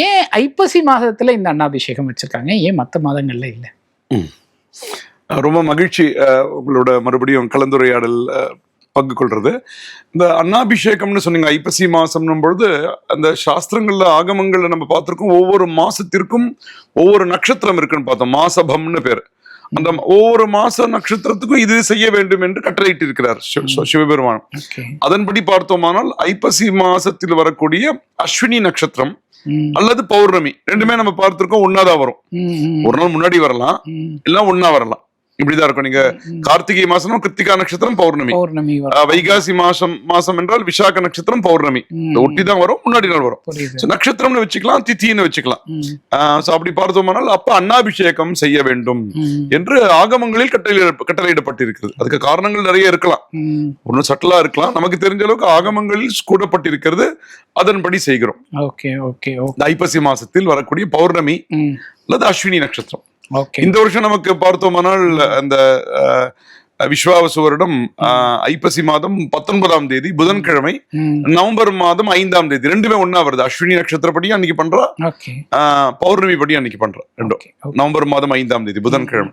ஏன் ஐப்பசி மாதத்துல இந்த அன்னாபிஷேகம் வச்சிருக்காங்க? ஏன் மற்ற மாதங்கள்ல இல்ல? ரொம்ப மகிழ்ச்சி உங்களோட மறுபடியும் கலந்துரையாடல் பங்கு கொள்றது. இந்த அன்னாபிஷேகம்னு சொன்னீங்க ஐப்பசி மாசம்னும் பொழுது அந்த சாஸ்திரங்கள்ல ஆகமங்கள்ல நம்ம பார்த்திருக்கோம் ஒவ்வொரு மாசத்திற்கும் ஒவ்வொரு நட்சத்திரம் இருக்குன்னு பார்த்தோம் மாசபம்னு பேர். அந்த ஒவ்வொரு மாச நட்சத்திரத்துக்கும் இது செய்ய வேண்டும் என்று கட்டளையிட்டு இருக்கிறார் சிவபெருமான். அதன்படி பார்த்தோமானால் ஐப்பசி மாசத்தில் வரக்கூடிய அஸ்வினி நட்சத்திரம் அல்லது பௌர்ணமி. ரெண்டுமே நம்ம பார்த்திருக்கோம் ஒன்னாதான் வரும். ஒரு நாள் முன்னாடி வரலாம் எல்லாம் ஒன்னா வரலாம். இப்படிதான் இருக்கும். நீங்க கார்த்திகை மாசம் கிருத்திகா நட்சத்திரம் பௌர்ணமி. பௌர்ணமி வைகாசி மாசம் மாசம் என்றால் விசாக நட்சத்திரம் பௌர்ணமி. ஒட்டி தான் வரும் முன்னாடி நாள் வரும். நட்சத்திரம்னு வச்சுக்கலாம் தித்தின்னு வச்சுக்கலாம். அப்படி பார்த்தோமானால் அப்ப அன்னாபிஷேகம் செய்ய வேண்டும் என்று ஆகமங்களில் கட்டளை கட்டளையிடப்பட்டிருக்கிறது. அதுக்கு காரணங்கள் நிறைய இருக்கலாம். ஒன்னும் சட்டலா இருக்கலாம். நமக்கு தெரிஞ்ச அளவுக்கு ஆகமங்களில் கூடப்பட்டிருக்கிறது அதன்படி செய்கிறோம். ஐப்பசி மாசத்தில் வரக்கூடிய பௌர்ணமி அல்லது அஸ்வினி நட்சத்திரம். இந்த வருஷம் நமக்கு பார்த்தோமானால் அந்த விஸ்வாவசு வருடம் ஐப்பசி மாதம் பத்தொன்பதாம் தேதி புதன்கிழமை நவம்பர் மாதம் ஐந்தாம் தேதி ரெண்டுமே ஒண்ணா வருது. அஸ்வினி நட்சத்திரப்படி அன்னைக்கு பண்றா பௌர்ணமி படி அன்னைக்கு பண்றா ரெண்டும். நவம்பர் மாதம் ஐந்தாம் தேதி புதன்கிழமை.